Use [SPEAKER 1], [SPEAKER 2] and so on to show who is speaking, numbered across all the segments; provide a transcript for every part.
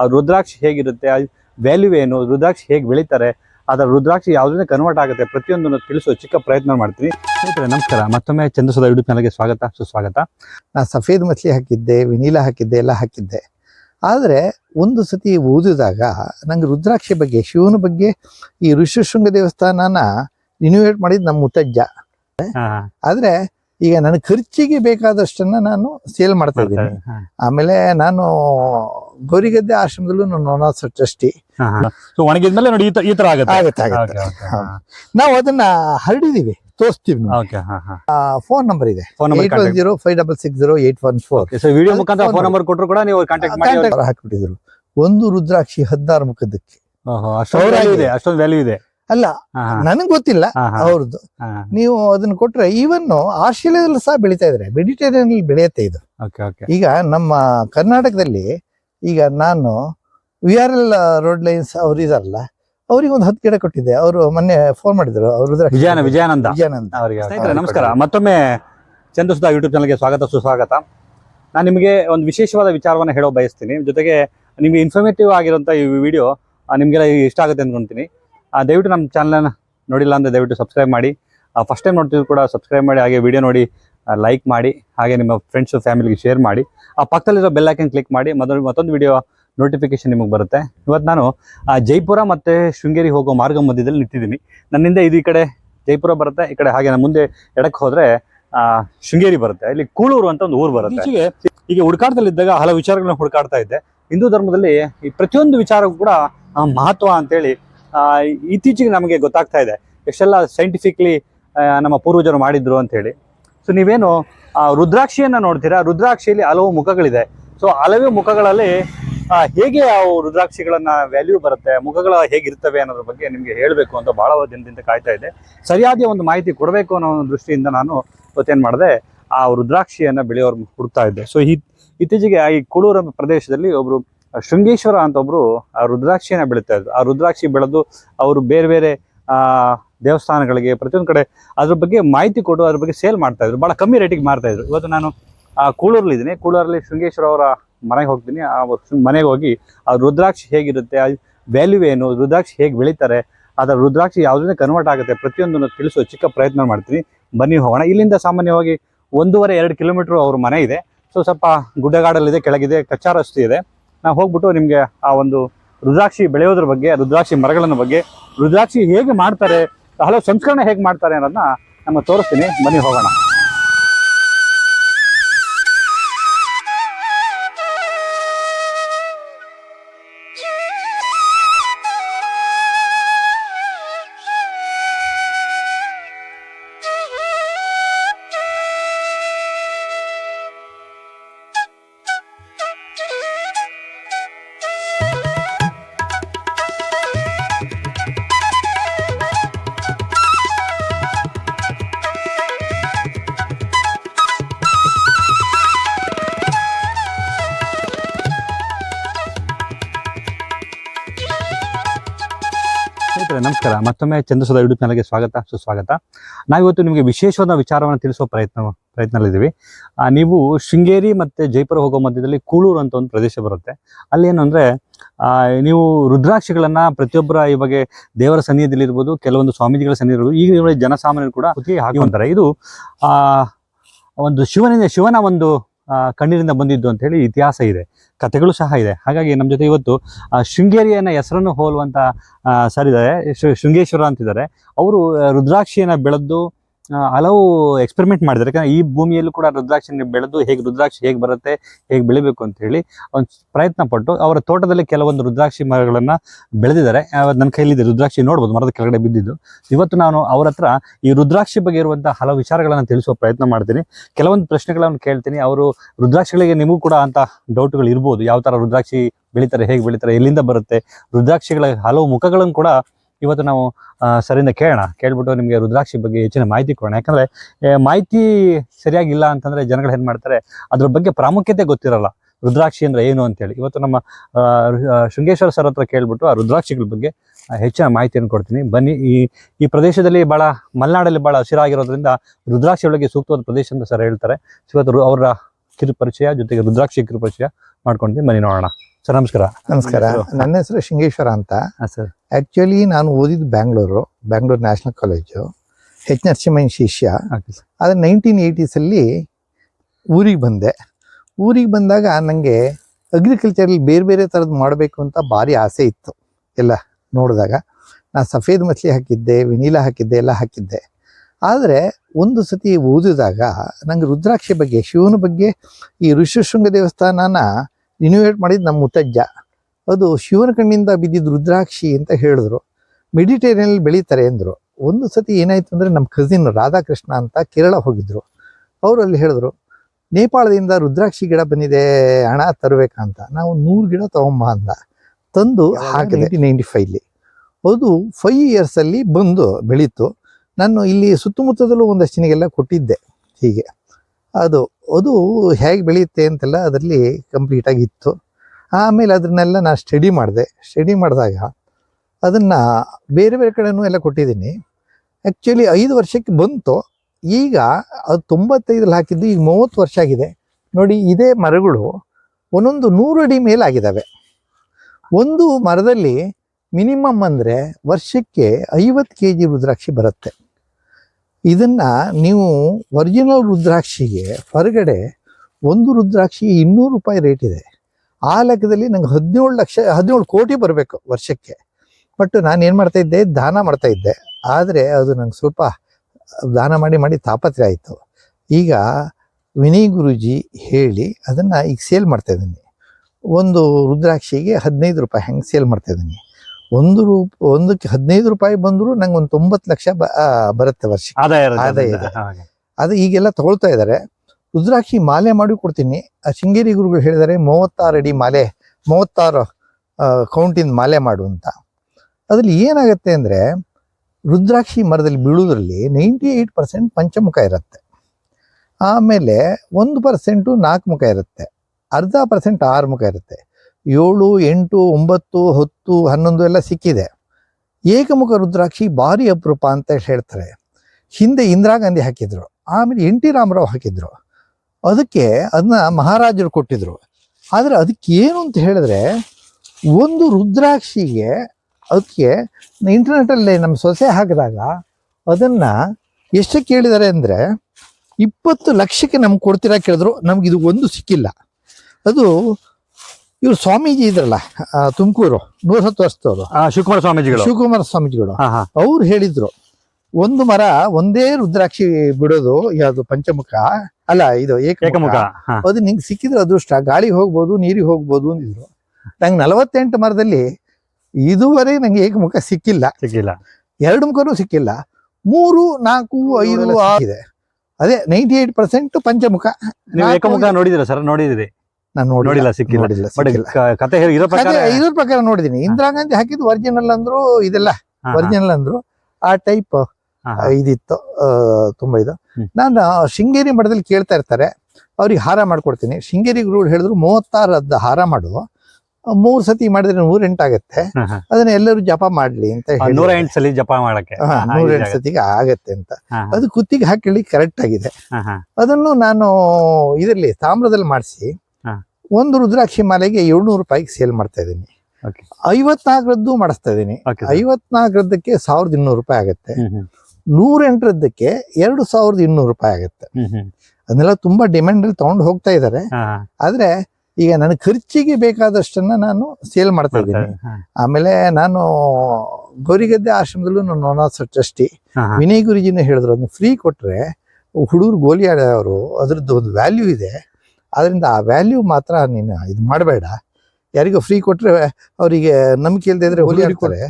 [SPEAKER 1] ಆ ರುದ್ರಾಕ್ಷಿ ಹೇಗಿರುತ್ತೆ ವ್ಯಾಲ್ಯೂ ಏನು ರುದ್ರಾಕ್ಷಿ ಹೇಗೆ ಬೆಳೀತಾರೆ ಅದರ ರುದ್ರಾಕ್ಷಿ ಯಾವುದರಿಂದ ಕನ್ವರ್ಟ್ ಆಗುತ್ತೆ ಪ್ರತಿಯೊಂದನ್ನು ತಿಳಿಸೋ ಚಿಕ್ಕ ಪ್ರಯತ್ನ ಮಾಡ್ತೀನಿ. ಸ್ನೇಹಿತರೆ ನಮಸ್ಕಾರ. ಮತ್ತೊಮ್ಮೆ ಚಂದ್ರಸುಧ ಯೂಟ್ಯೂಬ್ ಚಾನಲ್ಗೆ ಸ್ವಾಗತ ಸುಸ್ವಾಗತ.
[SPEAKER 2] ನಾನು ಸಫೇದ್ ಮಚ್ಲಿ ಹಾಕಿದ್ದೆ ವಿನೀಲ ಹಾಕಿದ್ದೆ ಎಲ್ಲ ಹಾಕಿದ್ದೆ. ಆದರೆ ಒಂದು ಸತಿ ಓದಿದಾಗ ನಂಗೆ ರುದ್ರಾಕ್ಷಿ ಬಗ್ಗೆ ಶಿವನ ಬಗ್ಗೆ ಈ ಋಷಿ ಶೃಂಗ ದೇವಸ್ಥಾನನ ರಿನ್ಯೂವೇಟ್ ಮಾಡಿದ್ದು ನಮ್ಮ ಮುತ್ತಜ್ಜ. ಆದರೆ ಈಗ ನನ್ನ ಖರ್ಚಿಗೆ ಬೇಕಾದಷ್ಟನ್ನ ನಾನು ಸೇಲ್ ಮಾಡ್ತಾ ಇದ್ದೀನಿ. ಆಮೇಲೆ ನಾನು ಗೌರಿಗದ್ದೆ ಆಶ್ರಮದಲ್ಲೂ ನಾನು ಟ್ರಸ್ಟಿ.
[SPEAKER 1] ಸೊ ಒಣಗಿದ್ಮೇಲೆ ನೋಡಿ ಈ ತರ ಆಗುತ್ತೆ.
[SPEAKER 2] ನಾವು ಅದನ್ನ ಹರಡಿದೀವಿ. ತೋರಿಸ್ತೀವಿ. ಫೋನ್ ನಂಬರ್ ಇದೆ.
[SPEAKER 1] Phone number
[SPEAKER 2] eight one zero five double six zero eight one four
[SPEAKER 1] video ಮುಖಾಂತರ ಫೋನ್ ನಂಬರ್ ಕೊಟ್ಟರು ಕೂಡ ನೀವು ಕಾಂಟ್ಯಾಕ್ಟ್
[SPEAKER 2] ಹಾಕ್ಬಿಟ್ಟಿದ್ರು. ಒಂದು ರುದ್ರಾಕ್ಷಿ ಹದಿನಾರು ಮುಖದಕ್ಕೆ
[SPEAKER 1] ಅಷ್ಟೊಂದು ವ್ಯಾಲ್ಯೂ
[SPEAKER 2] ಇದೆ. ಅಲ್ಲ ನನಗ್ ಗೊತ್ತಿಲ್ಲ ಅವ್ರದ್ದು ನೀವು ಅದನ್ನ ಕೊಟ್ರೆ ಈವನ್ ಆಸ್ಟ್ರೇಲಿಯಾದಲ್ಲಿ ಸಹ ಬೆಳೀತಾ ಇದ್ರೆ. ಮೆಡಿಟೇರಿಯನ್ ಅಲ್ಲಿ ಬೆಳೆಯುತ್ತೆ ಇದು. ಈಗ ನಮ್ಮ ಕರ್ನಾಟಕದಲ್ಲಿ ಈಗ ನಾನು V R L road lines ಅವ್ರು ಇದಾರಲ್ಲ ಅವ್ರಿಗೆ ಒಂದು ಹತ್ತು ಗಿಡ ಕೊಟ್ಟಿದ್ದೆ. ಅವರು ಮೊನ್ನೆ ಫೋನ್ ಮಾಡಿದ್ರು. ಅವರು
[SPEAKER 1] ವಿಜಯನ ವಿಜಯಾನಂದ.
[SPEAKER 2] ವಿಜಯಾನಂದ.
[SPEAKER 1] ಅವರಿಗೆ.
[SPEAKER 2] ಅವ್ರಿಗೆ
[SPEAKER 1] ನಮಸ್ಕಾರ. ಮತ್ತೊಮ್ಮೆ ಚಂದ್ರಸುಧಾ ಯೂಟ್ಯೂಬ್ ಚಾನಲ್ಗೆ ಸ್ವಾಗತ ಸುಸ್ವಾಗತ. ನಾನು ನಿಮಗೆ ಒಂದು ವಿಶೇಷವಾದ ವಿಚಾರವನ್ನು ಹೇಳೋ ಬಯಸ್ತೀನಿ. ಜೊತೆಗೆ ನಿಮಗೆ ಇನ್ಫಾರ್ಮೇಟಿವ್ ಆಗಿರುವಂಥ ಈ ವಿಡಿಯೋ ನಿಮಗೆಲ್ಲ ಇಷ್ಟ ಆಗುತ್ತೆ ಅಂದ್ಕೊತೀನಿ. ದಯವಿಟ್ಟು ನಮ್ಮ ಚಾನಲನ್ನು ನೋಡಿಲ್ಲ ಅಂದರೆ ದಯವಿಟ್ಟು ಸಬ್ಸ್ಕ್ರೈಬ್ ಮಾಡಿ. ಫಸ್ಟ್ ಟೈಮ್ ನೋಡ್ತಿದ್ರು ಕೂಡ ಸಬ್ಸ್ಕ್ರೈಬ್ ಮಾಡಿ ಹಾಗೆ ವಿಡಿಯೋ ನೋಡಿ ಲೈಕ್ ಮಾಡಿ ಹಾಗೆ ನಿಮ್ಮ ಫ್ರೆಂಡ್ಸು ಫ್ಯಾಮಿಲಿಗೆ ಶೇರ್ ಮಾಡಿ. ಆ ಪಕ್ಕದಲ್ಲಿರೋ ಬೆಲ್ ಐಕನ್ ಕ್ಲಿಕ್ ಮಾಡಿ ಮೊದಲು ಮತ್ತೊಂದು ವಿಡಿಯೋ ನೋಟಿಫಿಕೇಶನ್ ನಿಮಗೆ ಬರುತ್ತೆ. ಇವತ್ತು ನಾನು ಆ, ಜೈಪುರ ಮತ್ತು ಶೃಂಗೇರಿ ಹೋಗೋ ಮಾರ್ಗ ಮಧ್ಯದಲ್ಲಿ ನಿಂತಿದ್ದೀನಿ. ನನ್ನಿಂದ ಇದು ಈ ಕಡೆ ಜೈಪುರ ಬರುತ್ತೆ ಈ ಕಡೆ ಹಾಗೆ ನಾನು ಮುಂದೆ ಎಡಕ್ಕೆ ಹೋದರೆ ಆ, ಶೃಂಗೇರಿ ಬರುತ್ತೆ. ಇಲ್ಲಿ ಕೂಳೂರು ಅಂತ ಒಂದು ಊರು ಬರುತ್ತೆ. ಹೀಗೆ ಈಗ ಹುಡುಕಾಟದಲ್ಲಿದ್ದಾಗ ಹಲವು ವಿಚಾರಗಳನ್ನ ಹುಡುಕಾಡ್ತಾ ಇದ್ದೆ. ಹಿಂದೂ ಧರ್ಮದಲ್ಲಿ ಈ ಪ್ರತಿಯೊಂದು ವಿಚಾರಕ್ಕೂ ಕೂಡ ಮಹತ್ವ ಅಂತೇಳಿ ಆ, ಇತ್ತೀಚೆಗೆ ನಮಗೆ ಗೊತ್ತಾಗ್ತಾ ಇದೆ. ಎಷ್ಟೆಲ್ಲ ಸೈಂಟಿಫಿಕ್ಲಿ ನಮ್ಮ ಪೂರ್ವಜರು ಮಾಡಿದ್ರು ಅಂತ ಹೇಳಿ. ಸೊ ನೀವೇನು ರುದ್ರಾಕ್ಷಿಯನ್ನ ನೋಡ್ತೀರಾ? ರುದ್ರಾಕ್ಷಿಯಲ್ಲಿ ಹಲವು ಮುಖಗಳಿದೆ. ಸೊ ಹಲವು ಮುಖಗಳಲ್ಲಿ ಹೇಗೆ ಆ ರುದ್ರಾಕ್ಷಿಗಳನ್ನ ವ್ಯಾಲ್ಯೂ ಬರುತ್ತೆ, ಮುಖಗಳ ಹೇಗಿರ್ತವೆ ಅನ್ನೋದ್ರ ಬಗ್ಗೆ ನಿಮಗೆ ಹೇಳಬೇಕು ಅಂತ ಬಹಳ ದಿನದಿಂದ ಕಾಯ್ತಾ ಇದೆ. ಸರಿಯಾದ ಒಂದು ಮಾಹಿತಿ ಕೊಡಬೇಕು ಅನ್ನೋ ಒಂದು ದೃಷ್ಟಿಯಿಂದ ನಾನು ಇವತ್ತೇನು ಮಾಡಿದೆ, ಆ ರುದ್ರಾಕ್ಷಿಯನ್ನ ಬೆಳೆಯೋರು ಹುಡ್ತಾ ಇದ್ದೆ. ಸೊ ಇತ್ತೀಚೆಗೆ ಈ ಕುಳೂರ ಪ್ರದೇಶದಲ್ಲಿ ಒಬ್ರು ಶೃಂಗೇಶ್ವರ ಅಂತ ಒಬ್ರು ಆ ರುದ್ರಾಕ್ಷಿಯನ್ನ ಬೆಳೀತಾ ಇದ್ರು. ಆ ರುದ್ರಾಕ್ಷಿ ಬೆಳೆದು ಅವರು ಬೇರೆ ಬೇರೆ, ಆ, ದೇವಸ್ಥಾನಗಳಿಗೆ ಪ್ರತಿಯೊಂದು ಕಡೆ ಅದ್ರ ಬಗ್ಗೆ ಮಾಹಿತಿ ಕೊಟ್ಟು ಅದ್ರ ಬಗ್ಗೆ ಸೇಲ್ ಮಾಡ್ತಾ ಇದ್ರು. ಬಹಳ ಕಮ್ಮಿ ರೇಟಿಗೆ ಮಾರ್ತಾ ಇದ್ರು. ಇವತ್ತು ನಾನು, ಆ, ಕೂಳೂರಲ್ಲಿ ಇದ್ದೀನಿ. ಕೂಳೂರಲ್ಲಿ ಶೃಂಗೇಶ್ವರ ಅವರ ಮನೆಗೆ ಹೋಗ್ತೀನಿ. ಆ ಮನೆಗೆ ಹೋಗಿ ಆ ರುದ್ರಾಕ್ಷಿ ಹೇಗಿರುತ್ತೆ, ಆ ವ್ಯಾಲ್ಯೂ ಏನು, ರುದ್ರಾಕ್ಷಿ ಹೇಗೆ ಬೆಳೀತಾರೆ, ಅದರ ರುದ್ರಾಕ್ಷಿ ಯಾವುದರಿಂದ ಕನ್ವರ್ಟ್ ಆಗುತ್ತೆ ಪ್ರತಿಯೊಂದನ್ನು ತಿಳಿಸೋ ಚಿಕ್ಕ ಪ್ರಯತ್ನ ಮಾಡ್ತೀನಿ. ಬನ್ನಿ ಹೋಗೋಣ. ಇಲ್ಲಿಂದ ಸಾಮಾನ್ಯವಾಗಿ ಒಂದೂವರೆ, ಎರಡು ಕಿಲೋಮೀಟರ್ ಅವ್ರ ಮನೆ ಇದೆ. ಸೊ, ಸ್ವಲ್ಪ ಗುಡ್ಡಗಾಡಲ್ಲಿದೆ, ಕೆಳಗಿದೆ ಕಚ್ಚಾ ರಸ್ತೆ ಇದೆ. ನಾವು ಹೋಗ್ಬಿಟ್ಟು ನಿಮಗೆ ಆ ಒಂದು ರುದ್ರಾಕ್ಷಿ ಬೆಳೆಯೋದ್ರ ಬಗ್ಗೆ, ರುದ್ರಾಕ್ಷಿ ಮರಗಳನ್ನ ಬಗ್ಗೆ, ರುದ್ರಾಕ್ಷಿ ಹೇಗೆ ಮಾಡ್ತಾರೆ, ಹಲವು ಸಂಸ್ಕರಣೆ ಹೇಗೆ ಮಾಡ್ತಾರೆ ಅನ್ನೋದನ್ನ ನಮಗೆ ತೋರಿಸ್ತೀನಿ. ಬನ್ನಿ ಹೋಗೋಣ. ನಮಸ್ಕಾರ. ಮತ್ತೊಮ್ಮೆ ಚಂದ್ರಸದ ಯೂಟ್ಯೂಬ್ ಚಾನಲ್ಗೆ ಸ್ವಾಗತ. ಸುಸ್ವಾಗತ. ನಾವಿವತ್ತು ನಿಮಗೆ ವಿಶೇಷವಾದ ವಿಚಾರವನ್ನು ತಿಳಿಸುವ ಪ್ರಯತ್ನ ಪ್ರಯತ್ನದಲ್ಲಿದ್ದೀವಿ. ಆ, ನೀವು ಶೃಂಗೇರಿ ಮತ್ತು ಜೈಪುರ ಹೋಗೋ ಮಧ್ಯದಲ್ಲಿ ಕೂಳೂರು ಅಂತ ಒಂದು ಪ್ರದೇಶ ಬರುತ್ತೆ. ಅಲ್ಲಿ ಏನು ಅಂದರೆ ನೀವು ರುದ್ರಾಕ್ಷಿಗಳನ್ನು ಪ್ರತಿಯೊಬ್ಬರ ಇವಾಗ ದೇವರ ಸನ್ನಿಧಿಯಲ್ಲಿ ಇರ್ಬೋದು ಕೆಲವೊಂದು ಸ್ವಾಮೀಜಿಗಳ ಸನ್ನಿಧಿ ಈಗ ಜನಸಾಮಾನ್ಯರು ಕೂಡ ಹಾಕಿ ಇದು ಆ, ಒಂದು ಶಿವನಿಂದ ಶಿವನ ಒಂದು ಆ, ಕಣ್ಣಿನಿಂದ ಬಂದಿದ್ದು ಅಂತ ಹೇಳಿ ಇತಿಹಾಸ ಇದೆ ಕಥೆಗಳು ಸಹ ಇದೆ. ಹಾಗಾಗಿ ನಮ್ಮ ಜೊತೆ ಇವತ್ತು ಶೃಂಗೇರಿಯನ್ನ ಹೆಸರನ್ನು ಹೋಲುವಂತ ಸರ್ ಇದ್ದಾರೆ ಶೃಂಗೇಶ್ವರ ಅಂತಿದ್ದಾರೆ. ಅವರು ರುದ್ರಾಕ್ಷಿಯನ್ನ ಬೆಳೆದು ಹಲವು ಎಕ್ಸ್ಪೆರಿಮೆಂಟ್ ಮಾಡಿದ್ದಾರೆ. ಯಾಕಂದ್ರೆ ಈ ಭೂಮಿಯಲ್ಲೂ ಕೂಡ ರುದ್ರಾಕ್ಷಿ ಬೆಳೆದು ಹೇಗೆ ರುದ್ರಾಕ್ಷಿ ಹೇಗೆ ಬರುತ್ತೆ, ಹೇಗೆ ಬೆಳಿಬೇಕು ಅಂತ ಹೇಳಿ ಒಂದು ಪ್ರಯತ್ನ ಪಟ್ಟು ಅವರ ತೋಟದಲ್ಲಿ ಕೆಲವೊಂದು ರುದ್ರಾಕ್ಷಿ ಮರಗಳನ್ನ ಬೆಳೆದಿದ್ದಾರೆ. ನನ್ನ ಕೈಲಿದೆ ರುದ್ರಾಕ್ಷಿ ನೋಡ್ಬೋದು, ಮರದ ಕೆಳಗಡೆ ಬಿದ್ದಿದ್ದು. ಇವತ್ತು ನಾನು ಅವ್ರ ಹತ್ರ ಈ ರುದ್ರಾಕ್ಷಿ ಬಗ್ಗೆ ಇರುವಂತಹ ಹಲವು ವಿಚಾರಗಳನ್ನು ತಿಳಿಸುವ ಪ್ರಯತ್ನ ಮಾಡ್ತೀನಿ. ಕೆಲವೊಂದು ಪ್ರಶ್ನೆಗಳನ್ನು ಕೇಳ್ತೀನಿ. ಅವರು ರುದ್ರಾಕ್ಷಿಗಳಿಗೆ ನಿಮಗೂ ಕೂಡ ಅಂತ ಡೌಟ್ಗಳು ಇರ್ಬೋದು. ಯಾವ ತರ ರುದ್ರಾಕ್ಷಿ ಬೆಳಿತಾರೆ, ಹೇಗೆ ಬೆಳೀತಾರೆ, ಎಲ್ಲಿಂದ ಬರುತ್ತೆ, ರುದ್ರಾಕ್ಷಿಗಳ ಹಲವು ಮುಖಗಳನ್ನು ಕೂಡ ಇವತ್ತು ನಾವು ಸರಿಯಿಂದ ಸರಿಂದ ಕೇಳೋಣ. ಕೇಳ್ಬಿಟ್ಟು ನಿಮಗೆ ರುದ್ರಾಕ್ಷಿ ಬಗ್ಗೆ ಹೆಚ್ಚಿನ ಮಾಹಿತಿ ಕೊಡೋಣ. ಯಾಕಂದ್ರೆ ಮಾಹಿತಿ ಸರಿಯಾಗಿಲ್ಲ ಅಂತಂದ್ರೆ ಜನಗಳು ಏನು ಮಾಡ್ತಾರೆ ಅದ್ರ ಬಗ್ಗೆ ಪ್ರಾಮುಖ್ಯತೆ ಗೊತ್ತಿರಲ್ಲ. ರುದ್ರಾಕ್ಷಿ ಅಂದ್ರೆ ಏನು ಅಂತೇಳಿ. ಇವತ್ತು ನಮ್ಮ ಶೃಂಗೇಶ್ವರ ಸರ್ ಹತ್ರ ಕೇಳ್ಬಿಟ್ಟು ಆ ರುದ್ರಾಕ್ಷಿಗಳ ಬಗ್ಗೆ ಹೆಚ್ಚಿನ ಮಾಹಿತಿಯನ್ನು ಕೊಡ್ತೀನಿ. ಬನ್ನಿ ಈ ಈ ಪ್ರದೇಶದಲ್ಲಿ ಭಾಳ ಮಲೆನಾಡಲ್ಲಿ ಭಾಳ ಹಸಿರಾಗಿರೋದ್ರಿಂದ ರುದ್ರಾಕ್ಷಿ ಒಳಗೆ ಸೂಕ್ತವಾದ ಪ್ರದೇಶ ಅಂತ ಸರ್ ಹೇಳ್ತಾರೆ. ಇವತ್ತು ಅವರ ಕಿರು ಪರಿಚಯ ಜೊತೆಗೆ ರುದ್ರಾಕ್ಷಿ ಕಿರು ಪರಿಚಯ ಮಾಡ್ಕೊಂಡ್ವಿ. ಬನ್ನಿ ನೋಡೋಣ. ಸರ್ ನಮಸ್ಕಾರ.
[SPEAKER 2] ನಮಸ್ಕಾರ. ನನ್ನ ಹೆಸರು ಶೃಂಗೇಶ್ವರ ಅಂತ.
[SPEAKER 1] ಸರ್.
[SPEAKER 2] ಆಕ್ಚುಲಿ ನಾನು ಓದಿದ್ದು Bangalore Bangalore national college H ನರಸಿಂಹಯ್ಯನ ಶಿಷ್ಯ ಆದರೆ ನೈನ್ಟೀನ್ ಏಯ್ಟೀಸಲ್ಲಿ ಊರಿಗೆ ಬಂದೆ. ಊರಿಗೆ ಬಂದಾಗ ನನಗೆ ಅಗ್ರಿಕಲ್ಚರಲ್ಲಿ ಬೇರೆ ಬೇರೆ ಥರದ್ದು ಮಾಡಬೇಕು ಅಂತ ಭಾರಿ ಆಸೆ ಇತ್ತು. ಎಲ್ಲ ನೋಡಿದಾಗ. ನಾನು ಸಫೇದ್ ಮಸ್ಲಿ ಹಾಕಿದ್ದೆ ವೆನಿಲಾ ಹಾಕಿದ್ದೆ ಎಲ್ಲ ಹಾಕಿದ್ದೆ. ಆದರೆ ಒಂದು ಸತಿ ಓದಿದಾಗ ನಂಗೆ ರುದ್ರಾಕ್ಷಿ ಬಗ್ಗೆ ಶಿವನ ಬಗ್ಗೆ ಈ ಋಷಿಶೃಂಗ ದೇವಸ್ಥಾನನ ರಿನೋವೇಟ್ ಮಾಡಿದ್ದು ನಮ್ಮ ಮುತ್ತಜ್ಜ. ಅದು ಶಿವನ ಕಣ್ಣಿಂದ ಬಿದ್ದಿದ್ದು ರುದ್ರಾಕ್ಷಿ ಅಂತ ಹೇಳಿದ್ರು. ಮೆಡಿಟೇರಿಯನಲ್ಲಿ ಬೆಳೀತಾರೆ ಅಂದರು. ಒಂದು ಸತಿ ಏನಾಯ್ತು ಅಂದರೆ ನಮ್ಮ ಕಸಿನ್ ರಾಧಾಕೃಷ್ಣ ಅಂತ ಕೇರಳ ಹೋಗಿದ್ರು. ಅವರು ಅಲ್ಲಿ ಹೇಳಿದ್ರು ನೇಪಾಳದಿಂದ ರುದ್ರಾಕ್ಷಿ ಗಿಡ ಬಂದಿದೆ ಹಣ ತರಬೇಕಂತ. ನಾವು ನೂರು ಗಿಡ ತಗೊಂಬ ಅಂದ. ತಂದು ಹಾಕಿದೆ. ನೈಂಟಿ ಫೈವ್ಲಿ ಅದು ಫೈವ್ ಇಯರ್ಸಲ್ಲಿ ಬಂದು ಬೆಳೀತು. ನಾನು ಇಲ್ಲಿ ಸುತ್ತಮುತ್ತದಲ್ಲೂ ಒಂದಷ್ಟು ಜನಗೆಲ್ಲ ಕೊಟ್ಟಿದ್ದೆ ಹೀಗೆ. ಅದು ಅದು ಹೇಗೆ ಬೆಳೆಯುತ್ತೆ ಅಂತೆಲ್ಲ ಅದರಲ್ಲಿ ಕಂಪ್ಲೀಟಾಗಿ ಇತ್ತು. ಆಮೇಲೆ ಅದನ್ನೆಲ್ಲ ನಾನು ಸ್ಟಡಿ ಮಾಡಿದೆ. ಸ್ಟಡಿ ಮಾಡಿದಾಗ ಅದನ್ನು ಬೇರೆ ಬೇರೆ ಕಡೆನೂ ಎಲ್ಲ ಕೊಟ್ಟಿದ್ದೀನಿ. ಆ್ಯಕ್ಚುಲಿ ಐದು ವರ್ಷಕ್ಕೆ ಬಂತು. ಈಗ ಅದು ತೊಂಬತ್ತೈದಲ್ಲಿ ಹಾಕಿದ್ದು ಈಗ ಮೂವತ್ತು ವರ್ಷ ಆಗಿದೆ. ನೋಡಿ ಇದೇ ಮರಗಳು ಒಂದೊಂದು ನೂರು ಅಡಿ ಮೇಲಾಗಿದ್ದಾವೆ ಒಂದು ಮರದಲ್ಲಿ ಮಿನಿಮಮ್ ಅಂದರೆ ವರ್ಷಕ್ಕೆ ಐವತ್ತು ಕೆ ಜಿ ರುದ್ರಾಕ್ಷಿ ಬರುತ್ತೆ. ಇದನ್ನು ನೀವು ಒರಿಜಿನಲ್ ರುದ್ರಾಕ್ಷಿಗೆ ಹೊರಗಡೆ ಒಂದು ರುದ್ರಾಕ್ಷಿ ಇನ್ನೂರು ರೂಪಾಯಿ ರೇಟ್ ಇದೆ. ಆ ಲೆಕ್ಕದಲ್ಲಿ ನಂಗೆ ಹದಿನೇಳು ಲಕ್ಷ ಹದಿನೇಳು ಕೋಟಿ ಬರಬೇಕು ವರ್ಷಕ್ಕೆ. ಬಟ್ ನಾನು ಏನು ಮಾಡ್ತಾ ಇದ್ದೆ? ದಾನ ಮಾಡ್ತಾ ಇದ್ದೆ. ಆದರೆ ಅದು ನಂಗೆ ಸ್ವಲ್ಪ ದಾನ ಮಾಡಿ ಮಾಡಿ ತಾಪತ್ರೆ ಆಯಿತು. ಈಗ ವಿನಯ್ ಗುರುಜಿ ಹೇಳಿ ಅದನ್ನು ಈಗ ಸೇಲ್ ಮಾಡ್ತಾ ಇದ್ದೀನಿ. ಒಂದು ರುದ್ರಾಕ್ಷಿಗೆ ಹದಿನೈದು ರೂಪಾಯಿ ಹೆಂಗೆ ಸೇಲ್ ಮಾಡ್ತಾ ಇದ್ದೀನಿ? ಒಂದು ರೂಪ ಒಂದಕ್ಕೆ ಹದಿನೈದು ರೂಪಾಯಿ ಬಂದರೂ ನಂಗೆ ಒಂದು ತೊಂಬತ್ತು ಲಕ್ಷ ಬರುತ್ತೆ ವರ್ಷ
[SPEAKER 1] ಆದಾಯ
[SPEAKER 2] ಆದಾಯ. ಅದು ಈಗೆಲ್ಲ ತಗೊಳ್ತಾ ಇದ್ದಾರೆ. ರುದ್ರಾಕ್ಷಿ ಮಾಲೆ ಮಾಡಿ ಕೊಡ್ತೀನಿ. ಆ ಶೃಂಗೇರಿ ಗುರುಗಳು ಹೇಳಿದರೆ, ಮೂವತ್ತಾರು ಅಡಿ ಮಾಲೆ, ಮೂವತ್ತಾರು ಕೌಂಟಿಂದ ಮಾಲೆ ಮಾಡು ಅಂತ. ಅದರಲ್ಲಿ ಏನಾಗುತ್ತೆ ಅಂದರೆ, ರುದ್ರಾಕ್ಷಿ ಮರದಲ್ಲಿ ಬೀಳೋದ್ರಲ್ಲಿ ನೈಂಟಿ ಏಯ್ಟ್ ಪರ್ಸೆಂಟ್ ಪಂಚಮುಖ ಇರುತ್ತೆ. ಆಮೇಲೆ ಒಂದು ಪರ್ಸೆಂಟು ನಾಲ್ಕು ಮುಖ ಇರುತ್ತೆ. ಅರ್ಧ ಪರ್ಸೆಂಟ್ ಆರು ಮುಖ ಇರುತ್ತೆ. ಏಳು, ಎಂಟು, ಒಂಬತ್ತು, ಹತ್ತು, ಹನ್ನೊಂದು ಎಲ್ಲ ಸಿಕ್ಕಿದೆ. ಏಕಮುಖ ರುದ್ರಾಕ್ಷಿ ಭಾರಿ ಅಪರೂಪ ಅಂತ ಹೇಳ್ತಾರೆ. ಹಿಂದೆ ಇಂದಿರಾ ಗಾಂಧಿ ಹಾಕಿದ್ರು. ಆಮೇಲೆ ಎನ್ ಟಿ ರಾಮರಾವ್ ಹಾಕಿದ್ರು. ಅದಕ್ಕೆ ಅದನ್ನ ಮಹಾರಾಜರು ಕೊಟ್ಟಿದ್ರು. ಆದರೆ ಅದಕ್ಕೆ ಏನು ಅಂತ ಹೇಳಿದ್ರೆ ಒಂದು ರುದ್ರಾಕ್ಷಿಗೆ ಅದಕ್ಕೆ ಇಂಟರ್ನೆಟಲ್ಲಿ ನಮ್ಮ ಸೊಸೆ ಹಾಕಿದಾಗ ಅದನ್ನ ಎಷ್ಟು ಕೇಳಿದ್ದಾರೆ ಅಂದರೆ ಇಪ್ಪತ್ತು ಲಕ್ಷಕ್ಕೆ ನಮ್ಗೆ ಕೊಡ್ತೀರಾ ಕೇಳಿದ್ರು. ನಮ್ಗೆ ಇದು ಒಂದು ಸಿಕ್ಕಿಲ್ಲ. ಅದು ಇವ್ರು ಸ್ವಾಮೀಜಿ ಇದ್ರಲ್ಲ ತುಮಕೂರು ನೂರ ಹತ್ತು ವರ್ಷದವರು.
[SPEAKER 1] ಆ, ಶಿವಕುಮಾರ ಸ್ವಾಮೀಜಿಗಳು.
[SPEAKER 2] ಶಿವಕುಮಾರ ಸ್ವಾಮೀಜಿಗಳು. ಅವ್ರು ಹೇಳಿದ್ರು ಒಂದು ಮರ ಒಂದೇ ರುದ್ರಾಕ್ಷಿ ಬಿಡೋದು ಯಾವುದು ಪಂಚಮುಖ ಅಲ್ಲ ಇದು
[SPEAKER 1] ಏಕಮುಖ.
[SPEAKER 2] ಅದು ನಿಂಗೆ ಸಿಕ್ಕಿದ್ರೆ ಅದೃಷ್ಟ ಗಾಳಿಗೆ ಹೋಗ್ಬೋದು ನೀರಿಗೆ ಹೋಗ್ಬೋದು ಅಂದಿದ್ರು. ನಂಗೆ ನಲವತ್ತೆಂಟು ಮರದಲ್ಲಿ ಇದುವರೆ ನಂಗೆ ಏಕಮುಖ ಸಿಕ್ಕಿಲ್ಲ.
[SPEAKER 1] ಸಿಕ್ಕಿಲ್ಲ.
[SPEAKER 2] ಎರಡು ಮುಖನೂ ಸಿಕ್ಕಿಲ್ಲ. ಮೂರು ನಾಲ್ಕು ಐದು ಆಗಿದೆ ಅದೇ ನೈಂಟಿ ಏಟ್ ಪರ್ಸೆಂಟ್ ಪಂಚಮುಖ.
[SPEAKER 1] ನೀವು ಏಕಮುಖ ನೋಡಿದಿರ ಸರ್? ನೋಡಿದಿರಿ
[SPEAKER 2] ನಾನು ನೋಡಿಲ್ಲ.
[SPEAKER 1] ಸಿಕ್ಕಿಲ್ಲ. ಕತೆ ಹೇಳಿ ಇರೋ ಪ್ರಕಾರ
[SPEAKER 2] ಅದೇ ಇದ್ರ ಪ್ರಕಾರ ನೋಡಿದೀನಿ. ಇಂದಿರಾ ಗಾಂಧಿ ಹಾಕಿದ್ದು ಒರಿಜಿನಲ್ ಅಂದ್ರು ಇದೆಲ್ಲ. ಒರಿಜಿನಲ್ ಅಂದ್ರು ಆ ಟೈಪ್. ಇದಿತ್ತು. ತುಂಬಾ ಇದು. ನಾನು ಶೃಂಗೇರಿ ಮಠದಲ್ಲಿ ಕೇಳ್ತಾ ಇರ್ತಾರೆ. ಅವ್ರಿಗೆ ಹಾರ ಮಾಡ್ಕೊಡ್ತೀನಿ. ಶೃಂಗೇರಿ ಗುರು ಹೇಳಿದ್ರು ಮೂವತ್ತಾರದ್ದು ಹಾರ ಮಾಡು. ಮೂರ್ ಸತಿ ಮಾಡಿದ್ರೆ ನೂರ ಎಂಟಾಗತ್ತೆ. ಅದನ್ನ ಎಲ್ಲರೂ ಜಪ ಮಾಡ್ಲಿ ಅಂತ
[SPEAKER 1] ನೂರ ಎಂಟು ಸಲ ಜಪ ಮಾಡಕ್ಕೆ.
[SPEAKER 2] ನೂರ ಎಂಟು. ಸತಿಗೆ ಆಗತ್ತೆ ಅಂತ. ಅದು ಕುತ್ತಿಗೆ ಹಾಕಿ ಕರೆಕ್ಟ್ ಆಗಿದೆ. ಅದನ್ನು ನಾನು ಇದರಲ್ಲಿ ತಾಮ್ರದಲ್ಲಿ ಮಾಡಿಸಿ ಒಂದು ರುದ್ರಾಕ್ಷಿ ಮಾಲೆಗೆ ಏಳ್ನೂರು ರೂಪಾಯಿಗೆ ಸೇಲ್ ಮಾಡ್ತಾ ಇದ್ದೀನಿ. ಐವತ್ನಾಲ್ಕರದ್ದು ಮಾಡಿಸ್ತಾ ಇದ್ದೀನಿ. ಐವತ್ನಾಲ್ಕರದ್ದಕ್ಕೆ ಸಾವಿರದ ಇನ್ನೂರು ರೂಪಾಯಿ ಆಗುತ್ತೆ.
[SPEAKER 1] ಹ್ಮ್, ಹ್ಮ್,
[SPEAKER 2] ನೂರ ಎಂಟರದ್ದಕ್ಕೆ ಎರಡು ಸಾವಿರದ ಇನ್ನೂರು ರೂಪಾಯಿ ಆಗುತ್ತೆ. ಅದನ್ನೆಲ್ಲ ತುಂಬಾ ಡಿಮ್ಯಾಂಡ್ ಅಲ್ಲಿ ತಗೊಂಡು ಹೋಗ್ತಾ ಇದ್ದಾರೆ. ಆದ್ರೆ ಈಗ ನನ್ನ ಖರ್ಚಿಗೆ ಬೇಕಾದಷ್ಟನ್ನ ನಾನು ಸೇಲ್ ಮಾಡ್ತಾ ಇದ್ದೀನಿ. ಆಮೇಲೆ ನಾನು ಗೌರಿಗದ್ದೆ ಆಶ್ರಮದಲ್ಲೂ ನಾನು ನೋನಾಸ ಟ್ರಸ್ಟಿ. ವಿನಯ್ ಗುರುಜಿನ ಹೇಳಿದ್ರು ಅದನ್ನ ಫ್ರೀ ಕೊಟ್ರೆ ಹುಡುಗರು ಗೋಲಿ ಆಡೋರು ಅದ್ರದ್ದು ಒಂದು ವ್ಯಾಲ್ಯೂ ಇದೆ. ಅದರಿಂದ ಆ ವ್ಯಾಲ್ಯೂ ಮಾತ್ರ ನೀನು ಇದು ಮಾಡಬೇಡ. ಯಾರಿಗೂ ಫ್ರೀ ಕೊಟ್ರೆ ಅವರಿಗೆ ನಂಬಿಕೆ ಇಲ್ಲದೆ ಇದ್ರೆ ಹೋಲಿ ಆಡ್ತಾರೆ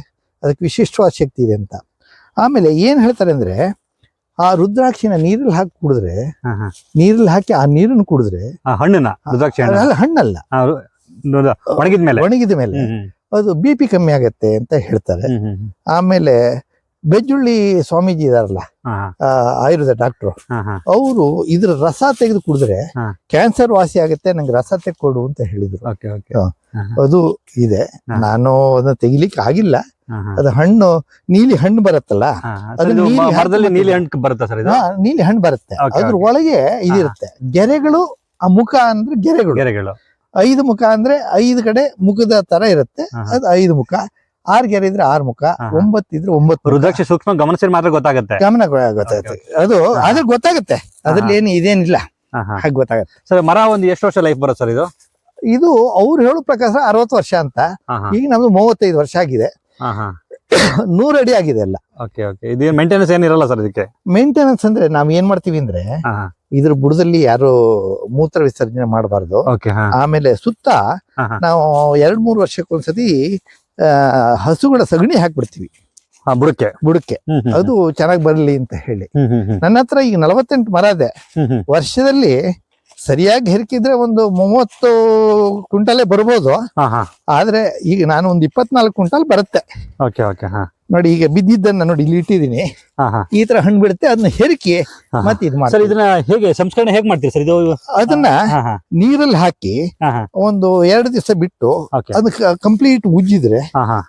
[SPEAKER 2] ಅದಕ್ಕೆ ವಿಶಿಷ್ಟವಾದ ಶಕ್ತಿ ಇದೆ ಅಂತ. ಆಮೇಲೆ ಏನ್ ಹೇಳ್ತಾರೆ ಅಂದ್ರೆ ಆ ರುದ್ರಾಕ್ಷಿನ ನೀರಲ್ಲಿ ಹಾಕಿ ಕುಡಿದ್ರೆ. ನೀರಲ್ಲಿ ಹಾಕಿ ಆ ನೀರನ್ನು ಕುಡಿದ್ರೆ
[SPEAKER 1] ಆ, ಹಣ್ಣನ್ನ ರುದ್ರಾಕ್ಷಿ
[SPEAKER 2] ಅಲ್ಲ ಹಣ್ಣಲ್ಲ.
[SPEAKER 1] ಒಣಗಿದ ಮೇಲೆ
[SPEAKER 2] ಒಣಗಿದ ಮೇಲೆ ಅದು ಬಿ ಪಿ ಕಮ್ಮಿ ಆಗತ್ತೆ ಅಂತ ಹೇಳ್ತಾರೆ. ಆಮೇಲೆ ಬೆಜ್ಜುಳ್ಳಿ ಸ್ವಾಮೀಜಿ ಇದಾರಲ್ಲ ಆಯುರ್ವೇದ ಡಾಕ್ಟ್ರು ಅವರು ಇದ್ರ ರಸ ತೆಗೆದು ಕುಡಿದ್ರೆ ಕ್ಯಾನ್ಸರ್ ವಾಸಿ ಆಗುತ್ತೆ ನಂಗೆ ರಸ ತೆಗೆದು ಅಂತ ಹೇಳಿದ್ರು. ಅದು ಇದೆ. ನಾನು ಅದನ್ನ ತೆಗಿಲಿಕ್ಕೆ ಆಗಿಲ್ಲ. ಅದು ಹಣ್ಣು ನೀಲಿ ಹಣ್ಣು ಬರುತ್ತಲ್ಲ. ಅದು ನೀಲಿ
[SPEAKER 1] ಹಣ್ಣು ಬರುತ್ತೆ ಸರ್
[SPEAKER 2] ನೀಲಿ ಹಣ್ಣು ಬರುತ್ತೆ. ಅದ್ರ ಒಳಗೆ ಇದಿರುತ್ತೆ. ಗೆರೆಗಳು ಆ ಮುಖ ಅಂದ್ರೆ ಗೆರೆಗಳು.
[SPEAKER 1] ಗೆರೆಗಳು.
[SPEAKER 2] ಐದು ಮುಖ ಅಂದ್ರೆ ಐದು ಕಡೆ ಮುಖದ ತರ ಇರುತ್ತೆ. ಅದು ಐದು ಮುಖ. ಆರ್ ಗೆರೆ ಇದ್ರೆ ಆರ್ ಮುಖ. ಒಂಬತ್ತು ಇದ್ರೆ ಒಂಬತ್ತು.
[SPEAKER 1] ರುದ್ರಾಕ್ಷಿ ಸೂಕ್ಷ್ಮ ಗಮನಿಸಿದ್ರೆ ಮಾತ್ರ ಗೊತ್ತಾಗುತ್ತೆ.
[SPEAKER 2] ಗಮನ ಗೊತ್ತಾಗುತ್ತೆ. ಅದು. ಅದ್ರ ಗೊತ್ತಾಗುತ್ತೆ. ಅದ್ರಲ್ಲಿ ಏನು ಇದೇನಿಲ್ಲ. ಹಾಗೆ ಗೊತ್ತಾಗುತ್ತೆ.
[SPEAKER 1] ಸರ್ ಮರ ಒಂದು ಎಷ್ಟು ವರ್ಷ ಲೈಫ್ ಬರುತ್ತೆ ಸರ್ ಇದು?
[SPEAKER 2] ಇದು ಅವ್ರು ಹೇಳೋ ಪ್ರಕಾರ ಅರವತ್ತು ವರ್ಷ ಅಂತ. ಈಗ ನಮ್ದು ಮೂವತ್ತೈದು ವರ್ಷ ಆಗಿದೆ. ನೂರ್ ಅಡಿ ಆಗಿದೆ ಎಲ್ಲ.
[SPEAKER 1] ಓಕೆ ಓಕೆ ಇದು ಮೇಂಟೆನೆನ್ಸ್ ಏನಿರಲ್ಲ ಸರ್ ಇದಕ್ಕೆ?
[SPEAKER 2] ಮೇಂಟೆನೆನ್ಸ್ ಅಂದ್ರೆ ನಾವ್ ಏನ್ ಮಾಡ್ತೀವಿ ಅಂದ್ರೆ ಇದ್ರ ಬುಡದಲ್ಲಿ ಯಾರು ಮೂತ್ರ ವಿಸರ್ಜನೆ ಮಾಡಬಾರ್ದು. ಆಮೇಲೆ ಸುತ್ತ. ನಾವು ಎರಡ್ ಮೂರು ವರ್ಷಕ್ಕೊಂದ್ಸತಿ ಹಸುಗಳ ಸಗಣಿ ಹಾಕ್ಬಿಡ್ತೀವಿ.
[SPEAKER 1] ಹಾ ಬುಡಕ್ಕೆ.
[SPEAKER 2] ಬುಡಕ್ಕೆ. ಅದು ಚೆನ್ನಾಗಿ ಬರಲಿ ಅಂತ ಹೇಳಿ. ನನ್ನ ಹತ್ರ ಈಗ ನಲವತ್ತೆಂಟು ಮರ ಇದೆ. ವರ್ಷದಲ್ಲಿ ಸರಿಯಾಗಿ ಹೆರ್ಕಿದ್ರೆ ಒಂದು ಮೂವತ್ತು ಕ್ವಿಂಟಲೇ ಬರ್ಬೋದು. ಆದ್ರೆ ಈಗ ನಾನು ಒಂದು ಇಪ್ಪತ್ನಾಲ್ಕು ಕ್ವಿಂಟಲ್ ಬರುತ್ತೆ.
[SPEAKER 1] ಓಕೆ ಓಕೆ
[SPEAKER 2] ನೋಡಿ ಈಗ ಬಿದ್ದಿದ್ದನ್ನ ನೋಡಿ ಇಲ್ಲಿ ಇಟ್ಟಿದ್ದೀನಿ. ಈ ತರ ಹಣ್ಣು ಬಿಡುತ್ತೆ ಅದನ್ನ ಹೆರ್ಕಿ. ಮತ್ತೆ ಇದು
[SPEAKER 1] ಸರ್
[SPEAKER 2] ಮಾಡಿ
[SPEAKER 1] ಇದನ್ನ ಹೇಗೆ ಸಂಸ್ಕರಣೆ ಹೇಗೆ ಮಾಡ್ತೀರಿ ಸರ್? ಇದು
[SPEAKER 2] ಅದನ್ನ ನೀರಲ್ಲಿ ಹಾಕಿ ಒಂದು ಎರಡು ದಿವಸ ಬಿಟ್ಟು ಅದನ್ನ ಕಂಪ್ಲೀಟ್ ಉಜ್ಜಿದ್ರೆ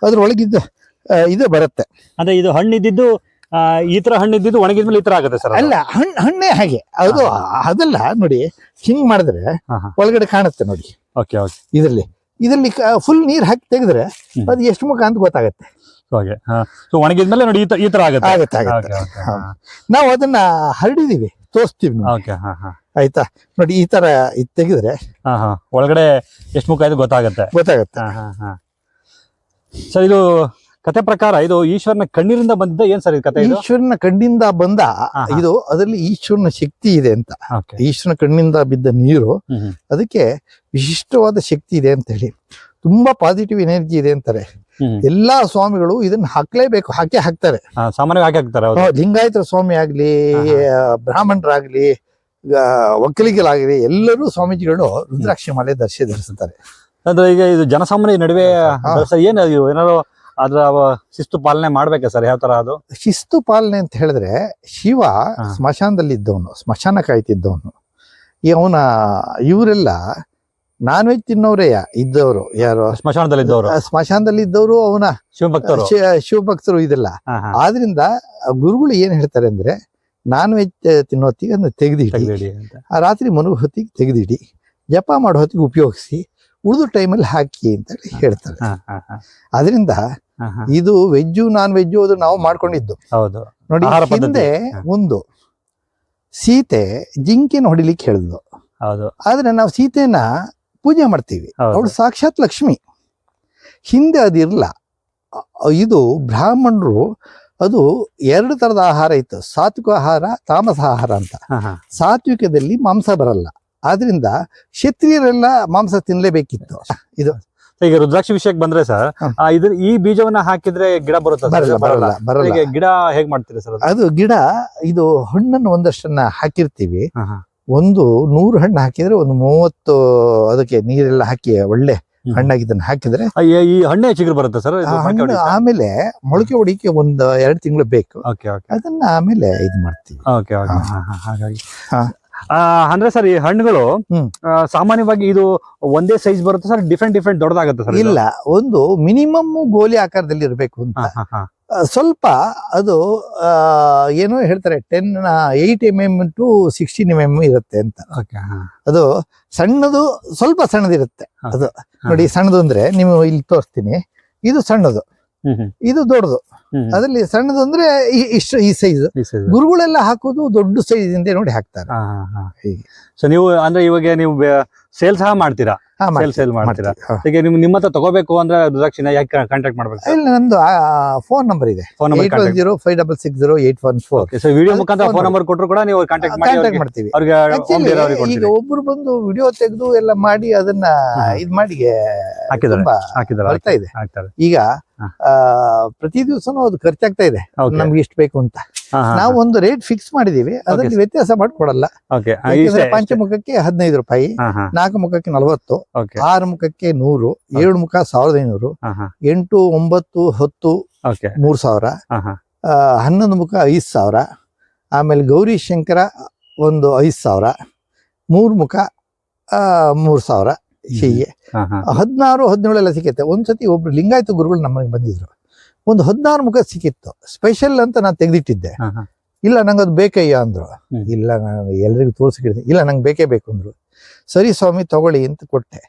[SPEAKER 2] ಅದ್ರೊಳಗಿದ್ದ ಇದು ಬರುತ್ತೆ.
[SPEAKER 1] ಅಂದ್ರೆ ಇದು ಹಣ್ಣು ಇದ್ದಿದ್ದು ಆ, ಈ ತರ ಹಣ್ಣು ಇದ್ದಿದ್ದು ಒಣಗಿದ್ಮೇಲೆ ಈ ತರ ಆಗುತ್ತೆ ಸರ್
[SPEAKER 2] ಅಲ್ಲ ಹಣ್ಣು ಹಣ್ಣೇ ಹಾಗೆ. ಅದು ಅದಲ್ಲ ನೋಡಿ ಹಿಂಗ್ ಮಾಡಿದ್ರೆ ಒಳಗಡೆ ಕಾಣುತ್ತೆ ನೋಡಿ.
[SPEAKER 1] Okay okay.
[SPEAKER 2] ಇದರಲ್ಲಿ. ಇದರಲ್ಲಿ ಫುಲ್ ನೀರ್ ಹಾಕಿ ತೆಗೆದ್ರೆ. ಅದು ಎಷ್ಟು ಮುಖ ಅಂತ ಗೊತ್ತಾಗತ್ತೆ.
[SPEAKER 1] ಓಕೆ ಸೊ ಒಣಗಿದ್ಮೇಲೆ ನೋಡಿ ಈ ತರ ಆಗುತ್ತೆ.
[SPEAKER 2] ಆಗುತ್ತೆ. ನಾವು ಅದನ್ನ ಹರಡಿದೀವಿ ತೋರಿಸ್ತೀವಿ
[SPEAKER 1] ಓಕೆ ಹಾ ಹಾ.
[SPEAKER 2] ಆಯ್ತಾ? ನೋಡಿ ಈ ತರ ಇದು ತೆಗೆದ್ರೆ
[SPEAKER 1] ಹಾ ಹಾ. ಒಳಗಡೆ ಎಷ್ಟು ಮುಖ ಇದು ಗೊತ್ತಾಗುತ್ತೆ.
[SPEAKER 2] ಗೊತ್ತಾಗತ್ತೆ.
[SPEAKER 1] ಹಾ ಹಾ ಹಾ. ಸರ್ ಇದು ಕತೆ ಪ್ರಕಾರ ಇದು ಈಶ್ವರನ ಕಣ್ಣಿನಿಂದ ಬಂದಿದ್ದ ಏನ್ ಸರ್ ಇದು ಕತೆ ಇದು?
[SPEAKER 2] ಈಶ್ವರನ ಕಣ್ಣಿಂದ ಬಂದ ಇದು ಅದರಲ್ಲಿ ಈಶ್ವರನ ಶಕ್ತಿ ಇದೆ ಅಂತ. ಈಶ್ವರನ ಕಣ್ಣಿಂದ ಬಿದ್ದ ನೀರು ಅದಕ್ಕೆ ವಿಶಿಷ್ಟವಾದ ಶಕ್ತಿ ಇದೆ ಅಂತ ಹೇಳಿ. ತುಂಬಾ ಪಾಸಿಟಿವ್ ಎನರ್ಜಿ ಇದೆ ಅಂತಾರೆ. ಎಲ್ಲಾ ಸ್ವಾಮಿಗಳು ಇದನ್ನ ಹಾಕ್ಲೇಬೇಕು ಹಾಕಿ ಹಾಕ್ತಾರೆ.
[SPEAKER 1] ಸಾಮಾನ್ಯವಾಗಿ ಹಾಕಿ ಹಾಕ್ತಾರೆ
[SPEAKER 2] ಲಿಂಗಾಯತರ ಸ್ವಾಮಿ ಆಗ್ಲಿ ಬ್ರಾಹ್ಮಣರಾಗ್ಲಿ ಒಕ್ಕಲಿಗರಾಗ್ಲಿ ಎಲ್ಲರೂ ಸ್ವಾಮೀಜಿಗಳು ರುದ್ರಾಕ್ಷಿ ಮಾಲೆ ದರ್ಶಿ ಧರಿಸುತ್ತಾರೆ
[SPEAKER 1] ಅಂದ್ರೆ ಈಗ ಇದು ಜನಸಾಮಾನ್ಯ ನಡುವೆ ಏನಾದ್ರು ಅದ್ರ ಅವ- ಶಿಸ್ತು ಪಾಲನೆ ಮಾಡ್ಬೇಕ ಸರ್? ಯಾವ ತರ ಅದು?
[SPEAKER 2] ಶಿಸ್ತು ಪಾಲನೆ ಅಂತ ಹೇಳಿದ್ರೆ ಶಿವ. ಸ್ಮಶಾನದಲ್ಲಿ ಇದ್ದವನು ಸ್ಮಶಾನ ಕಾಯ್ತಿದ್ದವನು. ಈ ಅವನ ಇವರೆಲ್ಲ ನಾನ್ ವೆಜ್ ತಿನ್ನೋರೇ ಇದ್ದವರು ಯಾರು?
[SPEAKER 1] ಸ್ಮಶಾನದಲ್ಲಿ ಇದ್ದವರು.
[SPEAKER 2] ಸ್ಮಶಾನದಲ್ಲಿ ಇದ್ದವರು ಅವನ
[SPEAKER 1] ಶಿವಭಕ್ತರು.
[SPEAKER 2] ಶಿವಭಕ್ತರು ಇದೆಲ್ಲ ಆದ್ರಿಂದ ಗುರುಗಳು ಏನ್ ಹೇಳ್ತಾರೆ ಅಂದ್ರೆ ನಾನ್ ವೆಜ್ ತಿನ್ನೋತ್ತಿಗೆ ಅದನ್ನ ತೆಗೆದಿಡಿ. ಆ ರಾತ್ರಿ ಮನುಗ್ ಹೊತ್ತಿಗೆ ತೆಗೆದಿಡಿ. ಜಪ ಮಾಡೋ ಹೊತ್ತಿಗೆ ಉಪಯೋಗಿಸಿ ಉಳಿದು ಟೈಮಲ್ಲಿ ಹಾಕಿ ಅಂತ ಹೇಳಿ ಹೇಳ್ತಾರೆ. ಅದರಿಂದ ಇದು ವೆಜ್ಜು ನಾನ್ ವೆಜ್ಜು ಅದು ನಾವು ಮಾಡ್ಕೊಂಡಿದ್ದು.
[SPEAKER 1] ಹೌದು.
[SPEAKER 2] ನೋಡಿ ಹಿಂದೆ ಒಂದು ಸೀತೆ ಜಿಂಕೆನ ಹೊಡಿಲಿಕ್ಕೆ ಹೇಳಿದ್ಲು.
[SPEAKER 1] ಹೌದು.
[SPEAKER 2] ಆದ್ರೆ ನಾವು ಸೀತೆನ ಪೂಜೆ ಮಾಡ್ತೀವಿ. ಅವಳು ಸಾಕ್ಷಾತ್ ಲಕ್ಷ್ಮಿ. ಹಿಂದೆ ಅದಿರಲ್ಲ ಇದು ಬ್ರಾಹ್ಮಣರು ಅದು ಎರಡು ತರದ ಆಹಾರ ಇತ್ತು. ಸಾತ್ವಿಕ ಆಹಾರ ತಾಮಸ ಆಹಾರ ಅಂತ. ಸಾತ್ವಿಕದಲ್ಲಿ ಮಾಂಸ ಬರಲ್ಲ. ಆದ್ರಿಂದ ಕ್ಷತ್ರಿಯರೆಲ್ಲ ಮಾಂಸ ತಿನ್ಲೇಬೇಕಿತ್ತು. ಇದು
[SPEAKER 1] ಈಗ ರುದ್ರಾಕ್ಷಿ ವಿಷಯಕ್ಕೆ ಬಂದ್ರೆ ಸರ್. ಇದ್ರ ಈ ಬೀಜವನ್ನ ಹಾಕಿದ್ರೆ ಗಿಡ ಬರುತ್ತೆ?
[SPEAKER 2] ಬರಲ್ಲ
[SPEAKER 1] ಗಿಡ ಹೇಗ್ ಮಾಡ್ತೀರಿ ಸರ್ ಅದು?
[SPEAKER 2] ಗಿಡ ಇದು ಹಣ್ಣನ್ನು ಒಂದಷ್ಟನ್ನ ಹಾಕಿರ್ತೀವಿ. ಒಂದು ನೂರು ಹಣ್ಣು ಹಾಕಿದ್ರೆ ಒಂದು ಮೂವತ್ತು ಅದಕ್ಕೆ ನೀರೆಲ್ಲ ಹಾಕಿ ಒಳ್ಳೆ
[SPEAKER 1] ಹಣ್ಣಾಗಿ
[SPEAKER 2] ಇದನ್ನ ಹಾಕಿದ್ರೆ
[SPEAKER 1] ಈ- ಹಣ್ಣೆ ಚಿಗುರು ಬರುತ್ತೆ ಸರ್?
[SPEAKER 2] ಹಣ್ಣು ಆಮೇಲೆ ಮೊಳಕೆ ಹೊಡಿಕೆ ಒಂದು ಎರಡು ತಿಂಗಳು ಬೇಕು. ಅದನ್ನ ಆಮೇಲೆ ಇದು ಮಾಡ್ತೀವಿ.
[SPEAKER 1] ಅಂದ್ರೆ ಸರ್ ಈ ಹಣ್ಣುಗಳು. ಸಾಮಾನ್ಯವಾಗಿ ಇದು ಒಂದೇ ಸೈಜ್ ಬರುತ್ತೆ ಸರ್ ಡಿಫ್ರೆಂಟ್ ಡಿಫ್ರೆಂಟ್ ದೊಡ್ಡದಾಗುತ್ತೆ ಸರ್
[SPEAKER 2] ಇಲ್ಲ ಒಂದು ಮಿನಿಮಮ್ ಗೋಲಿ ಆಕಾರದಲ್ಲಿ ಇರಬೇಕು ಅಂತ. ಸ್ವಲ್ಪ ಅದು ಏನೋ ಹೇಳ್ತಾರೆ ten eight M M to sixteen M M ಇರುತ್ತೆ ಅಂತ. ಅದು ಸಣ್ಣದು ಸ್ವಲ್ಪ ಸಣ್ಣದಿರುತ್ತೆ. ಅದು ನೋಡಿ ಸಣ್ಣದು ಅಂದ್ರೆ ನೀವು ಇಲ್ಲಿ ತೋರಿಸ್ತೀನಿ. ಇದು ಸಣ್ಣದು. ಇದು ದೊಡ್ಡದು. ಅದರಲ್ಲಿ ಸಣ್ಣದಂದ್ರೆ ಈ- ಇಷ್ಟು ಈ ಸೈಜ್ ಗುರುಗಳೆಲ್ಲ ಹಾಕೋದು ದೊಡ್ಡ ಸೈಜ್ ಇಂದ ನೋಡಿ ಹಾಕ್ತಾರೆ.
[SPEAKER 1] ಸೊ ನೀವು ಅಂದ್ರೆ ಇವಾಗ ನೀವು ಸೇಲ್ ಸಹ ಮಾಡ್ತೀರಾ? ಸೇಲ್ ಸೇಲ್ ಮಾಡ್ತೀರಾ? ಈಗ ನಿಮ್ ನಿಮ್ಮ ಹತ್ರ ತಗೋಬೇಕು ಅಂದ್ರೆ ರುದ್ರಾಕ್ಷಿನ ಯಾಕೆ ಕಾಂಟ್ಯಾಕ್ಟ್ ಮಾಡ್ಬೇಕು
[SPEAKER 2] ಇಲ್ಲ ನಮ್ದು ಫೋನ್ ನಂಬರ್ ಇದೆ.
[SPEAKER 1] Phone
[SPEAKER 2] one zero five double six zero eight one four.
[SPEAKER 1] So video ಮುಖಾಂತರ ಫೋನ್ ನಂಬರ್ ಕೊಟ್ಟರು ಕೂಡ ನೀವು ಕಾಂಟ್ಯಾಕ್ಟ್
[SPEAKER 2] ಕಾಂಟ್ಯಾಕ್ಟ್ ಮಾಡ್ತೀವಿ.
[SPEAKER 1] ಅವ್ರಿಗೆ
[SPEAKER 2] ಈಗ ಒಬ್ರು ಬಂದು ವಿಡಿಯೋ ತೆಗೆದು ಎಲ್ಲ ಮಾಡಿ ಅದನ್ನ. ಇದ್ ಮಾಡಿ
[SPEAKER 1] ಹಾಕಿದ್ದಾರೆ ಹಾಕಿದ್ದಾರೆ
[SPEAKER 2] ಇದೆ. ಈಗ ಪ್ರತಿ ದಿವಸನೂ ಅದು ಖರ್ಚಾಗ್ತಾ ಇದೆ. ನಮ್ಗೆ ಇಷ್ಟು ಬೇಕು ಅಂತ. ನಾವು ಒಂದು ರೇಟ್ ಫಿಕ್ಸ್ ಮಾಡಿದೀವಿ. ಅದರಲ್ಲಿ ವ್ಯತ್ಯಾಸ ಮಾಡ್ಕೊಡಲ್ಲ. ಪಂಚಮುಖಕ್ಕೆ ಹದಿನೈದು ರೂಪಾಯಿ ನಾಲ್ಕು ಮುಖಕ್ಕೆ ನಲವತ್ತು ಆರು ಮುಖಕ್ಕೆ ನೂರು ಏಳು ಮುಖ ಸಾವಿರದ ಐನೂರು ಎಂಟು ಒಂಬತ್ತು ಹತ್ತು ಮೂರ್ ಸಾವಿರ ಹನ್ನೊಂದು ಮುಖ ಐದು ಸಾವಿರ ಆಮೇಲೆ ಗೌರಿ ಶಂಕರ ಒಂದು ಐದು ಸಾವಿರ ಮೂರು ಮುಖ ಮೂರು ಸಾವಿರ ಹೀಗೆ. ಹದಿನಾರು ಹದಿನೇಳು ಎಲ್ಲ ಸಿಕ್ಕತ್ತೆ ಒಂದ್ಸತಿ ಒಬ್ರು ಲಿಂಗಾಯತ ಗುರುಗಳು ನಮಗೆ ಬಂದಿದ್ರು. ಒಂದು ಹದಿನಾರು ಮುಖ ಸಿಕ್ಕಿತ್ತು. ಸ್ಪೆಷಲ್ ಅಂತ ನಾನು ತೆಗೆದಿಟ್ಟಿದ್ದೆ. ಇಲ್ಲ ನಂಗೆ ಅದು ಬೇಕಯ್ಯ ಅಂದ್ರು. ಇಲ್ಲ ನಾನು ಎಲ್ರಿಗೂ ತೋರಿಸಿಕಿಡ್ತೀನಿ ಇಲ್ಲ ನಂಗೆ ಬೇಕೇ ಬೇಕು ಅಂದ್ರು. ಸರಿ ಸ್ವಾಮಿ ತಗೊಳ್ಳಿ ಅಂತ ಕೊಟ್ಟೆ.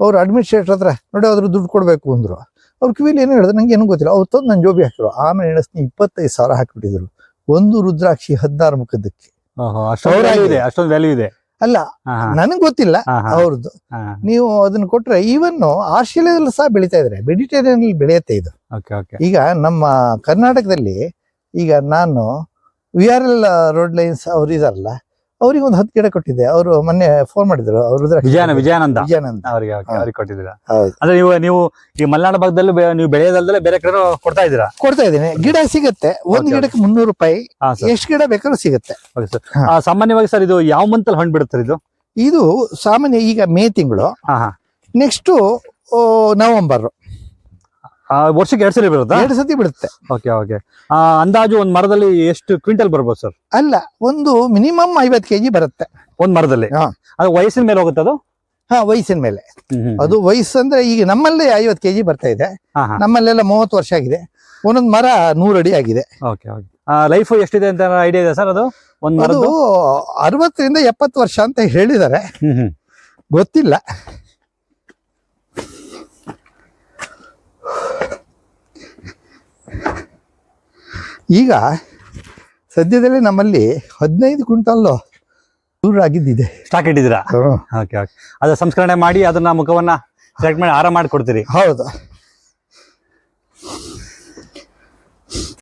[SPEAKER 2] ಅವ್ರು ಅಡ್ಮಿನಿಸ್ಟ್ರೇಟರ್ ಹತ್ರ ನೋಡಿ ಅದ್ರ ದುಡ್ಡು ಕೊಡಬೇಕು ಅಂದ್ರು. ಅವ್ರ ಕಿವಿಲಿ ಏನು ಹೇಳಿದ್ರು ನಂಗೆ ಏನು ಗೊತ್ತಿಲ್ಲ. ಅವ್ರು ತಂದು ನನ್ನ ಜೋಬಿ ಹಾಕಿದ್ರು. ಆಮೇಲೆ ಎಣಿಸ್ತೀನಿ ಇಪ್ಪತ್ತೈದು ಸಾವಿರ ಹಾಕಿಬಿಟ್ಟಿದ್ರು. ಒಂದು ರುದ್ರಾಕ್ಷಿ ಹದಿನಾರು ಮುಖದಕ್ಕೆ
[SPEAKER 1] ಅಷ್ಟೊಂದು ವ್ಯಾಲ್ಯೂ ಇದೆ
[SPEAKER 2] ಅಲ್ಲ ನನಗೆ ಗೊತ್ತಿಲ್ಲ ಅವ್ರದ್ದು. ನೀವು ಅದನ್ನ ಕೊಟ್ರೆ ಈವನ್ ಆಸ್ಟ್ರೇಲಿಯಾದಲ್ಲಿ ಸಹ ಬೆಳೀತಾ ಇದ್ರೆ. ಮೆಡಿಟೇರಿಯನ್ ಬೆಳೆಯುತ್ತೆ ಇದು. ಈಗ ನಮ್ಮ ಕರ್ನಾಟಕದಲ್ಲಿ ಈಗ ನಾನು V R L road lines ಅವ್ರು ಇದಾರಲ್ಲ ಅವ್ರಿಗೆ ಒಂದು ಹತ್ತು ಗಿಡ ಕೊಟ್ಟಿದ್ದೆ. ಅವರು ಮೊನ್ನೆ ಫೋನ್ ಮಾಡಿದ್ರು. ಅವರು
[SPEAKER 1] ವಿಜಯನ ವಿಜಯಾನಂದ?
[SPEAKER 2] ವಿಜಯಾನಂದ.
[SPEAKER 1] ಅವರಿಗೆ. ಅವ್ರಿಗೆ ಕೊಟ್ಟಿದ್ದೀರಾ? ಅಂದ್ರೆ ನೀವು ನೀವು ಈ ಮಲೆನಾಡು ಭಾಗದಲ್ಲಿ ನೀವು ಬೆಳೆಯೋದಲ್ದಲೆ ಬೇರೆ ಕಡೆ ಕೊಡ್ತಾ ಇದ್ದೀರಾ?
[SPEAKER 2] ಕೊಡ್ತಾ ಇದ್ದೀನಿ. ಗಿಡ ಸಿಗುತ್ತೆ. ಒಂದು ಗಿಡಕ್ಕೆ ಮುನ್ನೂರು ರೂಪಾಯಿ. ಎಷ್ಟು ಗಿಡ ಬೇಕಾದ್ರೂ ಸಿಗುತ್ತೆ.
[SPEAKER 1] ಸಾಮಾನ್ಯವಾಗಿ ಸರ್ ಇದು ಯಾವ ಮಂತ್ ಅಲ್ಲಿ ಹಣ್ಣು ಬಿಡುತ್ತೆ ಇದು?
[SPEAKER 2] ಇದು ಸಾಮಾನ್ಯ ಈಗ ಮೇ ತಿಂಗಳು. Next November.
[SPEAKER 1] ವರ್ಷಕ್ಕೆ ಎರಡು ಸಲ ಬರುತ್ತಾ
[SPEAKER 2] ಎರಡು ಸತಿ ಬಿಡುತ್ತೆ
[SPEAKER 1] ಓಕೆ ಓಕೆ ಅಂದಾಜು ಒಂದು ಮರದಲ್ಲಿ ಎಷ್ಟು ಕ್ವಿಂಟಲ್ ಬರ್ಬೋದು ಸರ್
[SPEAKER 2] ಅಲ್ಲ ಒಂದು ಮಿನಿಮಮ್ ಐವತ್ತು ಕೆಜಿ ಬರುತ್ತೆ.
[SPEAKER 1] ಒಂದ್ ಮರದಲ್ಲಿ. ಅದು ವಯಸ್ಸಿನ ಮೇಲೆ ಹೋಗುತ್ತೆ ಅದು?
[SPEAKER 2] ಹಾ ವಯಸ್ಸಿನ ಮೇಲೆ. ಅದು ವಯಸ್ಸು ಅಂದ್ರೆ ಈಗ ನಮ್ಮಲ್ಲಿ ಐವತ್ತು ಕೆಜಿ ಬರ್ತಾ ಇದೆ. ನಮ್ಮಲ್ಲೆಲ್ಲ ಮೂವತ್ತು ವರ್ಷ ಆಗಿದೆ. ಒಂದೊಂದು ಮರ ನೂರು ಅಡಿ ಆಗಿದೆ.
[SPEAKER 1] ಓಕೆ ಓಕೆ ಲೈಫ್ ಎಷ್ಟಿದೆ ಅಂತ ಐಡಿಯಾ ಇದೆ ಸರ್ ಅದು? ಒಂದ್
[SPEAKER 2] ಅರವತ್ತರಿಂದ ಎಪ್ಪತ್ತು ವರ್ಷ ಅಂತ ಹೇಳಿದ್ದಾರೆ. ಗೊತ್ತಿಲ್ಲ. ಈಗ ಸದ್ಯದಲ್ಲೇ ನಮ್ಮಲ್ಲಿ ಹದಿನೈದು ಕ್ವಿಂಟಲ್ಲು ದೂರ ಆಗಿದ್ದಿದೆ
[SPEAKER 1] ಸ್ಟಾಕ್ ಇಟ್ಟಿದ್ದೀರಾ ಓಕೆ ಓಕೆ ಅದು ಸಂಸ್ಕರಣೆ ಮಾಡಿ ಅದನ್ನ ಮುಖವನ್ನ ಸೆಲೆಕ್ಟ್ ಮಾಡಿ ಆರಾಮ ಮಾಡಿ ಕೊಡ್ತೀರಿ
[SPEAKER 2] ಹೌದು.